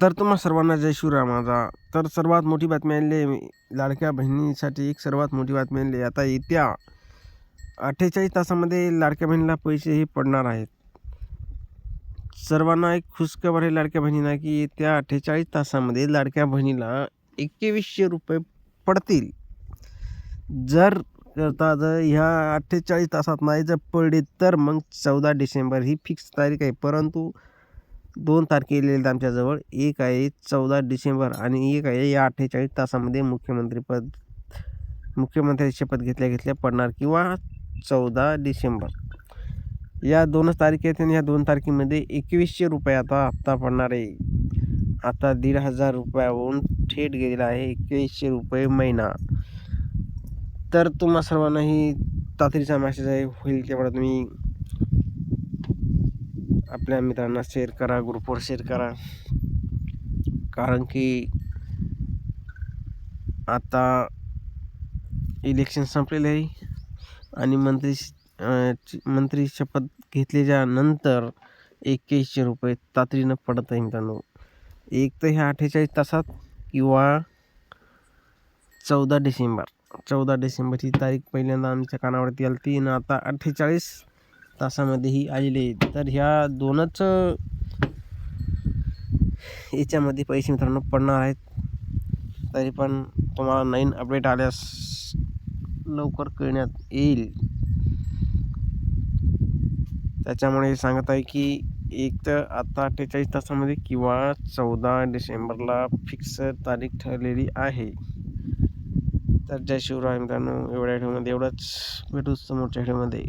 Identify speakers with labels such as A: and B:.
A: तर तुम्हा सर्वांना जय शिवराय माझा तर सर्वात मोठी बातमी आणली लाडक्या बहिणीसाठी एक सर्वात मोठी बातमी आणली आता येत्या अठ्ठेचाळीस तासामध्ये लाडक्या बहिणीला पैसेही पडणार आहेत. सर्वांना एक खुशखबर आहे लाडक्या बहिणींना की येत्या अठ्ठेचाळीस तासामध्ये लाडक्या बहिणीला एकवीसशे रुपये पडतील. जर करता जर ह्या अठ्ठेचाळीस तासात नाही जर पडले तर मग चौदा डिसेंबर ही फिक्स तारीख आहे. परंतु दोन तारखेले आहेत आमच्याजवळ. एक आहे चौदा डिसेंबर आणि एक आहे या अठ्ठेचाळीस तासामध्ये मुख्यमंत्रीपद मुख्यमंत्री शपथ घेतल्या घेतल्या पडणार किंवा चौदा डिसेंबर. या दोनच तारखे आहेत आणि या दोन तारखेमध्ये एकवीसशे रुपये आता हप्ता पडणार आहे. आता दीड हजार रुपयाहून थेट गेलेला आहे एकवीसशे रुपये महिना. तर तुम्हा सर्वांनाही तातडीचा मॅसेज आहे होईल तेवढा तुम्ही आपल्या मित्रांना शेअर करा ग्रुपवर शेअर करा. कारण की आता इलेक्शन संपलेले आहे. आणि मंत्री मंत्री शपथ घेतल्याच्या नंतर एक्क्याऐंशी रुपये तातडीनं पडत आहे मित्रांनो. एक तर ह्या अठ्ठेचाळीस तासात किंवा चौदा डिसेंबर चौदा डिसेंबर ही तारीख पहिल्यांदा आमच्या कानावरती आली ती आणि आता अठ्ठेचाळीस तासामध्येही आलेले तर ह्या दोनच याच्यामध्ये पैसे मित्रांनो पडणार आहेत. तरी पण तुम्हाला नवीन अपडेट आल्यास लवकर कळण्यात येईल. त्याच्यामुळे सांगत आहे की एक तर आता अठ्ठेचाळीस तासामध्ये किंवा चौदा डिसेंबरला फिक्स तारीख ठरलेली आहे. तर जय शिवराय मित्रांनो एवढ्या व्हिडिओमध्ये एवढंच. भेटू समोरच्या व्हिडिओमध्ये.